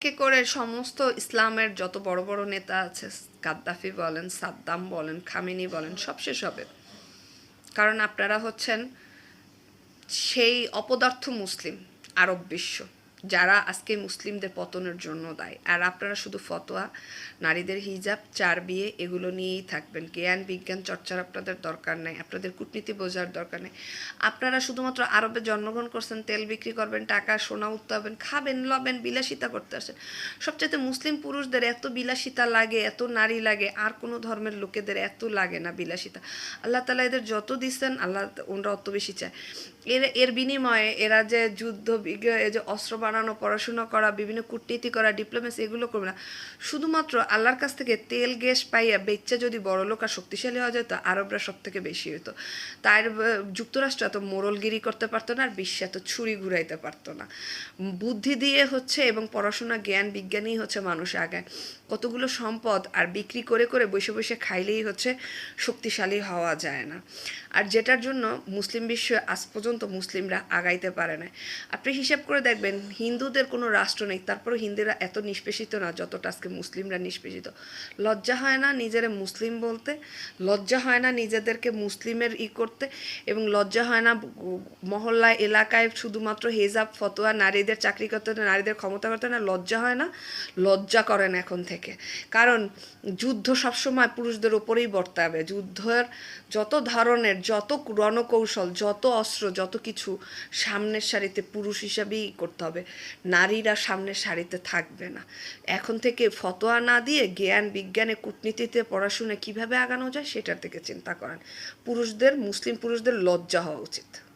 কে করে সমস্ত ইসলামের যত বড় বড় নেতা আছে, গাদ্দাফি বলেন, সাদ্দাম বলেন, খামিনি বলেন, সব শেষ হবে। কারণ আপনারা হচ্ছেন সেই অপদার্থ মুসলিম, আরব বিশ্ব। যারা আজকে মুসলিমদের পতনের জন্য দায়। আর আপনারা শুধু ফতোয়া, নারীদের হিজাব, চার বিয়ে, এগুলো নিয়েই থাকবেন। জ্ঞান, বিজ্ঞান, চর্চার আপনাদের দরকার নেই, আপনাদের কূটনীতি বোঝার দরকার নেই। আপনারা শুধুমাত্র আরবে জন্মগ্রহণ করছেন, তেল বিক্রি করবেন, টাকা, সোনা উত্তাবেন খাবেন, লবেন, বিলাসিতা করতে আসেন। সবচেয়ে মুসলিম পুরুষদের এত বিলাসিতা লাগে, এত নারী লাগে, আর কোনো ধর্মের লোকেদের এত লাগে না বিলাসিতা। আল্লাহ তালা এদের যত দিচ্ছেন, আল্লাহ ওনরা অত বেশি চায়। এর এর বিনিময়ে এরা যে যুদ্ধ এই যে অস্ত্র বানানো পড়াশোনা করা, বিভিন্ন কূটনীতি করা ডিপ্লোমেসি এগুলো করবে না। শুধুমাত্র আল্লাহর কাছ থেকে তেল, গ্যাস পাইয়া বেচ্চা যদি বড় লোক আর শক্তিশালী হওয়া যেত, আরবরা সব থেকে বেশি হতো তার যুক্তরাষ্ট্র এত মোরলগিরি করতে পারতো না আর বিশ্বে এত ছুরি ঘুরাইতে পারতো না। বুদ্ধি দিয়ে হচ্ছে এবং পড়াশোনা, জ্ঞান, বিজ্ঞানই হচ্ছে মানুষ আগায়। কতগুলো সম্পদ আর বিক্রি করে করে বসে বসে খাইলেই হচ্ছে শক্তিশালী হওয়া যায় না। আর যেটার জন্য মুসলিম বিশ্ব আজ পর্যন্ত মুসলিমরা আগাইতে পারে না আপনি হিসাব করে দেখবেন হিন্দুদের কোনো রাষ্ট্র নেই, তারপরেও হিন্দুরা এত নিষ্পেষিত না যতটা আজকে মুসলিমরা নিষ্পেষিত। লজ্জা হয় না নিজেরা মুসলিম বলতে, লজ্জা হয় না নিজেদেরকে মুসলিমের ই করতে, এবং লজ্জা হয় না মহল্লায় এলাকায় শুধুমাত্র হেজাব, ফতোয়া, নারীদের চাকরি করতে না নারীদের ক্ষমতা করতে না, লজ্জা হয় না, লজ্জা করেন এখন থেকে। কারণ যুদ্ধ সবসময় পুরুষদের উপরেই বর্তাবে যুদ্ধের যত ধরনের, যত রণকৌশল, যত অস্ত্র, যত কিছু সামনের সারিতে পুরুষ হিসাবেই করতে হবে। নারীরা সামনের সারিতে থাকবে না। এখন থেকে ফতোয়া না দিয়ে জ্ঞান, বিজ্ঞানে, কূটনীতিতে পড়াশুনে কীভাবে আগানো যায় সেটার থেকে চিন্তা করেন। পুরুষদের, মুসলিম পুরুষদের লজ্জা হওয়া উচিত।